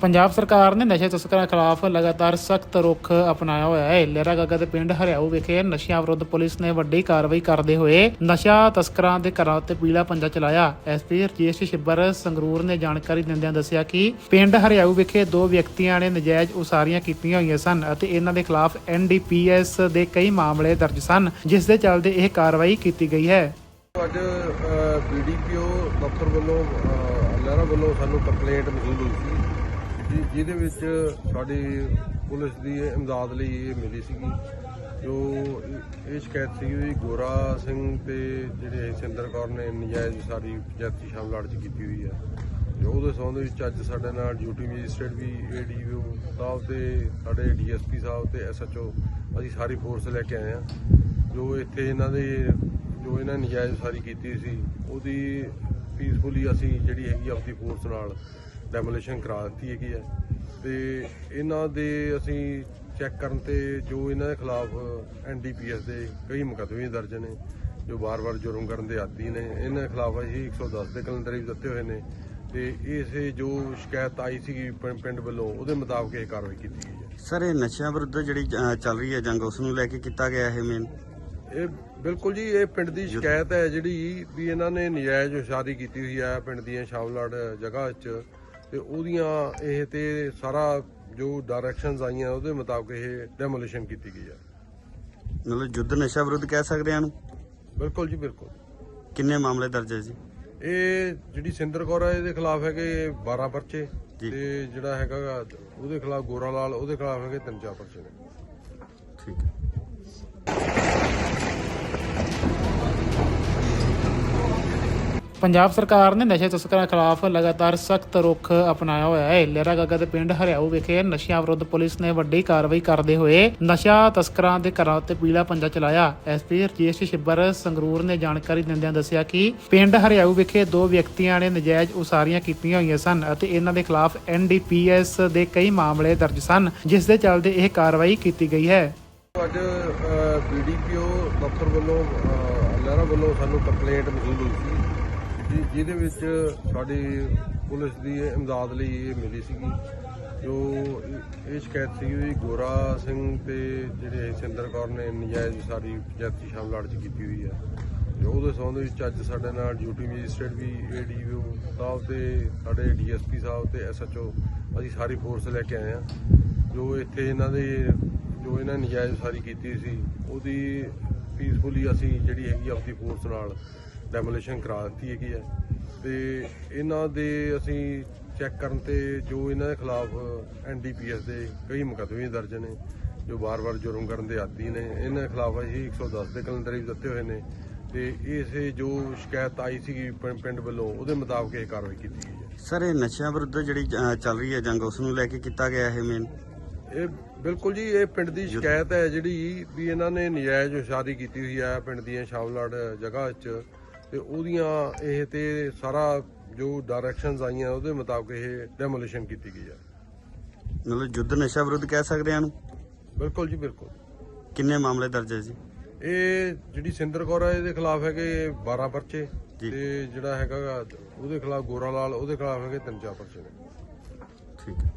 ਪੰਜਾਬ ਸਰਕਾਰ ਨੇ ਨਸ਼ੇ ਤਸਕਰਾਂ ਖਿਲਾਫ ਲਗਾਤਾਰ ਸਖਤ ਰੁਖ ਅਪਣਾਇਆ ਹੋਇਆ ਹੈ। ਲਹਿਰਾ ਗਾਗਾ ਦੇ ਪਿੰਡ ਹਰਿਆਊ ਵਿਖੇ ਨਸ਼ਿਆਂ ਵਿਰੁੱਧ ਪੁਲਿਸ ਨੇ ਵੱਡੀ ਕਾਰਵਾਈ ਕਰਦੇ ਹੋਏ ਨਸ਼ਾ ਤਸਕਰਾਂ ਦੇ ਘਰਾਂ ਉੱਤੇ ਪੀਲਾ ਪੰਜਾ ਚਲਾਇਆ। ਐਸਪੀ ਰਜੇਸ਼ ਛਿੱਬਰ ਸੰਗਰੂਰ ਨੇ ਜਾਣਕਾਰੀ ਦਿੰਦਿਆਂ ਦੱਸਿਆ ਕਿ ਪਿੰਡ ਹਰਿਆਊ ਵਿਖੇ ਦੋ ਵਿਅਕਤੀਆਂ ਨੇ ਨਜਾਇਜ਼ ਉਸਾਰੀਆਂ ਕੀਤੀਆਂ ਹੋਈਆਂ ਸਨ ਅਤੇ ਇਹਨਾਂ ਦੇ ਖਿਲਾਫ ਐਨਡੀਪੀਐਸ ਦੇ ਕਈ ਮਾਮਲੇ ਦਰਜ ਸਨ, ਜਿਸ ਦੇ ਚੱਲਦੇ ਇਹ ਕਾਰਵਾਈ ਕੀਤੀ ਗਈ ਹੈ। ਅੱਜ ਬੀਡੀਪੀਓ ਦਫ਼ਤਰ ਵੱਲੋਂ ਲਹਿਰਾ ਵੱਲੋਂ ਸਾਨੂੰ ਕੰਪਲੇਂਟ ਮਸੂਲ ਸੀ। ਜਿ- ਜਿਹਦੇ ਵਿੱਚ ਸਾਡੀ ਪੁਲਿਸ ਦੀ ਇਮਦਾਦ ਲਈ ਇਹ ਮਿਲੀ ਸੀਗੀ। ਜੋ ਇਹ- ਸ਼ਿਕਾਇਤ ਸੀ ਵੀ ਗੋਰਾ ਸਿੰਘ ਤੇ ਜਿਹੜੇ ਸਿੰਦਰ ਕੌਰ ਨੇ ਨਜਾਇਜ਼ ਸਾਰੀ ਪੰਚਾਇਤੀ ਸ਼ਾਮਲਾਟ ਚ ਕੀਤੀ ਹੋਈ ਹੈ ਜੋ ਉਹਦੇ ਸੰਬੰਧ ਵਿੱਚ ਅੱਜ ਸਾਡੇ ਨਾਲ ਡਿਊਟੀ ਮੈਜਿਸਟਰੇਟ ਵੀ ਏਡੀਓ ਸਾਹਿਬ ਤੇ ਸਾਡੇ ਡੀਐਸਪੀ ਸਾਹਿਬ ਤੇ ਐਸਐਚਓ ਅਸੀਂ ਸਾਰੀ ਫੋਰਸ ਲੈ ਕੇ ਆਏ ਆ। ਜੋ ਇੱਥੇ ਇਹਨਾਂ ਦੇ, ਜੋ ਇਹਨਾਂ ਨੇ ਨਜਾਇਜ਼ ਸਾਰੀ ਕੀਤੀ ਸੀ, ਉਹਦੀ ਪੀਸਫੁਲੀ ਅਸੀਂ ਜਿਹੜੀ ਹੈਗੀ ਆਪਦੀ ਫੋਰਸ ਨਾਲ ਡੈਮੋਲੀਸ਼ਨ ਕਰਾ ਦਿੱਤੀ ਹੈਗੀ ਹੈ। ਤੇ ਇਹਨਾਂ ਦੇ ਅਸੀਂ ਚੈੱਕ ਕਰਨ ਤੇ ਜੋ ਇਹਨਾਂ ਦੇ ਖਿਲਾਫ ਐਨਡੀਪੀਐਸ ਦੇ ਕਈ ਮੁਕੱਦਮੇ ਦਰਜ ਨੇ ਜੋ ਵਾਰ-ਵਾਰ ਜੁਰਮ ਕਰਨ ਦੇ ਆਦੀ ਨੇ ਇਹਨਾਂ ਦੇ ਖਿਲਾਫ ਅਸੀਂ 110 ਦੇ ਕੈਲੰਡਰ ਵੀ ਦਿੱਤੇ ਹੋਏ ਨੇ ਤੇ ਇਸੇ ਜੋ ਸ਼ਿਕਾਇਤ ਆਈ ਸੀ ਪਿੰਡ ਵੱਲੋਂ ਉਹਦੇ ਮੁਤਾਬਕ ਇਹ ਕਾਰਵਾਈ ਕੀਤੀ ਗਈ ਹੈ। ਸਰ ਇਹ ਨਸ਼ਿਆਂ ਵਿਰੁੱਧ ਜਿਹੜੀ ਚੱਲ ਰਹੀ ਹੈ ਜੰਗ ਉਸ ਨੂੰ ਲੈ ਕੇ ਕੀਤਾ ਗਿਆ ਇਹ ਮੇਨ ਇਹ ਬਿਲਕੁਲ ਜੀ ਇਹ ਪਿੰਡ ਦੀ ਸ਼ਿਕਾਇਤ ਹੈ ਜਿਹੜੀ ਵੀ ਇਹਨਾਂ ਨੇ ਨਜਾਇਜ਼ ਉਸਾਰੀ ਕੀਤੀ ਹੋਈ ਹੈ ਪਿੰਡ ਦੀਆਂ ਸ਼ਾਮਲਾੜ ਜਗ੍ਹਾ 'ਚ। ਤੇ ਉਹਦੀਆਂ ਇਹ ਤੇ ਸਾਰਾ ਜੋ ਡਾਇਰੈਕਸ਼ਨਸ ਆਈਆਂ ਉਹਦੇ ਮੁਤਾਬਕ ਇਹ ਡੈਮੋਲੀਸ਼ਨ ਕੀਤੀ ਗਈ ਹੈ ਮਤਲਬ ਯੁੱਧ ਨਸ਼ਾ ਵਿਰੁੱਧ ਕਹਿ ਸਕਦੇ ਹਾਂ ਇਹਨੂੰ? ਬਿਲਕੁਲ ਜੀ ਬਿਲਕੁਲ। ਕਿੰਨੇ ਮਾਮਲੇ ਦਰਜ ਹੈ ਜੀ? ਇਹ ਜਿਹੜੀ ਸਿੰਦਰ ਕੌਰ ਹੈ ਇਹਦੇ ਖਿਲਾਫ ਹੈਗੇ 12 ਪਰਚੇ ਜੀ। ਤੇ ਜਿਹੜਾ ਹੈਗਾ ਗਾ, ਉਹਦੇ ਖਿਲਾਫ ਗੋਰਾ ਲਾਲ ਉਹਦੇ ਖਿਲਾਫ ਹੈਗੇ ਤਿੰਨ ਚਾਰ ਪਰਚੇ ਨੇ। ਠੀਕ ਹੈ। ਪੰਜਾਬ ਸਰਕਾਰ ਨੇ ਨਸ਼ੇ ਤਸਕਰਾਂ ਖਿਲਾਫ ਲਗਾਤਾਰ ਸਖਤ ਰੁਖ ਅਪਣਾਇਆ ਹੋਇਆ ਹੈ। ਲਹਿਰਾ ਗਾਗਾ ਦੇ ਪਿੰਡ ਹਰਿਆਊ ਵਿਖੇ ਨਸ਼ਿਆਂ ਵਿਰੁੱਧ ਪੁਲਿਸ ਨੇ ਵੱਡੀ ਕਾਰਵਾਈ ਕਰਦੇ ਹੋਏ ਨਸ਼ਾ ਤਸਕਰਾਂ ਦੇ ਘਰਾਂ ਉੱਤੇ ਪੀਲਾ ਪੰਜਾ ਚਲਾਇਆ। ਐਸਪੀ ਰਜੇਸ਼ ਛਿੱਬਰ ਸੰਗਰੂਰ ਨੇ ਜਾਣਕਾਰੀ ਦਿੰਦਿਆਂ ਦੱਸਿਆ ਕਿ ਪਿੰਡ ਹਰਿਆਊ ਵਿਖੇ ਦੋ ਵਿਅਕਤੀਆਂ ਨੇ ਨਜਾਇਜ਼ ਉਸਾਰੀਆਂ ਕੀਤੀਆਂ ਹੋਈਆਂ ਸਨ ਅਤੇ ਇਹਨਾਂ ਦੇ ਖਿਲਾਫ ਐਨਡੀਪੀਐਸ ਦੇ ਕਈ ਮਾਮਲੇ ਦਰਜ ਸਨ, ਜਿਸ ਦੇ ਚੱਲਦੇ ਇਹ ਕਾਰਵਾਈ ਕੀਤੀ ਗਈ ਹੈ। ਅੱਜ ਬੀਡੀਪੀਓ ਦਫ਼ਤਰ ਵੱਲੋਂ ਲਹਿਰਾ ਵੱਲੋਂ ਸਾਨੂੰ ਕੰਪਲੇਂਟ ਮਸੂਲ ਹੋਈ ਸੀ। ਜਿ- ਜਿਹਦੇ ਵਿੱਚ ਸਾਡੀ ਪੁਲਿਸ ਦੀ ਇਮਦਾਦ ਲਈ ਇਹ ਮਿਲੀ ਸੀਗੀ। ਜੋ ਇਹ- ਸ਼ਿਕਾਇਤ ਸੀ ਵੀ ਗੋਰਾ ਸਿੰਘ ਤੇ ਜਿਹੜੇ ਸਿੰਦਰ ਕੌਰ ਨੇ ਨਜਾਇਜ਼ ਸਾਰੀ ਪੰਚਾਇਤੀ ਸ਼ਾਮਲਾਟ ਚ ਕੀਤੀ ਹੋਈ ਹੈ ਜੋ ਉਹਦੇ ਸੰਬੰਧ ਵਿੱਚ ਅੱਜ ਸਾਡੇ ਨਾਲ ਡਿਊਟੀ ਮੈਜਿਸਟਰੇਟ ਵੀ ਏਡੀਓ ਸਾਹਿਬ ਤੇ ਸਾਡੇ ਡੀਐਸਪੀ ਸਾਹਿਬ ਤੇ ਐਸਐਚਓ ਅਸੀਂ ਸਾਰੀ ਫੋਰਸ ਲੈ ਕੇ ਆਏ ਆ। ਜੋ ਇੱਥੇ ਇਹਨਾਂ ਦੇ, ਜੋ ਇਹਨਾਂ ਨੇ ਨਜਾਇਜ਼ ਸਾਰੀ ਕੀਤੀ ਸੀ, ਉਹਦੀ ਪੀਸਫੁਲੀ ਅਸੀਂ ਜਿਹੜੀ ਹੈਗੀ ਆਪਦੀ ਫੋਰਸ ਨਾਲ ਡੈਮੋਲੀਸ਼ਨ ਕਰਾ ਦਿੱਤੀ ਹੈਗੀ ਹੈ। ਤੇ ਇਹਨਾਂ ਦੇ ਅਸੀਂ ਚੈੱਕ ਕਰਨ ਤੇ ਜੋ ਇਹਨਾਂ ਦੇ ਖਿਲਾਫ ਐਨਡੀਪੀਐਸ ਦੇ ਕਈ ਮੁਕੱਦਮੇ ਦਰਜ ਨੇ ਜੋ ਵਾਰ-ਵਾਰ ਜੁਰਮ ਕਰਨ ਦੇ ਆਦੀ ਨੇ ਇਹਨਾਂ ਦੇ ਖਿਲਾਫ ਅਸੀਂ 110 ਦੇ ਕੈਲੰਡਰ ਵੀ ਦਿੱਤੇ ਹੋਏ ਨੇ ਤੇ ਇਸੇ ਜੋ ਸ਼ਿਕਾਇਤ ਆਈ ਸੀ ਪਿੰਡ ਵੱਲੋਂ ਉਹਦੇ ਮੁਤਾਬਕ ਇਹ ਕਾਰਵਾਈ ਕੀਤੀ ਗਈ ਹੈ। ਸਰ ਇਹ ਨਸ਼ਿਆਂ ਵਿਰੁੱਧ ਜਿਹੜੀ ਚੱਲ ਰਹੀ ਹੈ ਜੰਗ ਉਸ ਨੂੰ ਲੈ ਕੇ ਕੀਤਾ ਗਿਆ ਇਹ ਮੇਨ ਇਹ ਬਿਲਕੁਲ ਜੀ ਇਹ ਪਿੰਡ ਦੀ ਸ਼ਿਕਾਇਤ ਹੈ ਜਿਹੜੀ ਵੀ ਇਹਨਾਂ ਨੇ ਨਜਾਇਜ਼ ਉਸਾਰੀ ਕੀਤੀ ਹੋਈ ਹੈ ਪਿੰਡ ਦੀਆਂ ਸ਼ਾਮਲਾੜ ਜਗ੍ਹਾ 'ਚ। ਤੇ ਉਹਦੀਆਂ ਇਹ ਤੇ ਸਾਰਾ ਜੋ ਡਾਇਰੈਕਸ਼ਨਸ ਆਈਆਂ ਉਹਦੇ ਮੁਤਾਬਕ ਇਹ ਡੈਮੋਲੀਸ਼ਨ ਕੀਤੀ ਗਈ ਹੈ। ਮਤਲਬ ਯੁੱਧ ਨਸ਼ਾ ਵਿਰੁੱਧ ਕਹਿ ਸਕਦੇ ਹਾਂ ਇਹਨੂੰ? ਬਿਲਕੁਲ ਜੀ ਬਿਲਕੁਲ। ਕਿੰਨੇ ਮਾਮਲੇ ਦਰਜ ਹੈ ਜੀ? ਇਹ ਜਿਹੜੀ ਸਿੰਦਰ ਕੌਰ ਹੈ ਇਹਦੇ ਖਿਲਾਫ ਹੈਗੇ 12 ਪਰਚੇ। ਤੇ ਜਿਹੜਾ ਹੈਗਾ ਗਾ, ਉਹਦੇ ਖਿਲਾਫ ਗੋਰਾ ਲਾਲ ਉਹਦੇ ਖਿਲਾਫ ਹੈਗੇ ਤਿੰਨ ਚਾਰ ਪਰਚੇ ਨੇ। ਠੀਕ ਹੈ।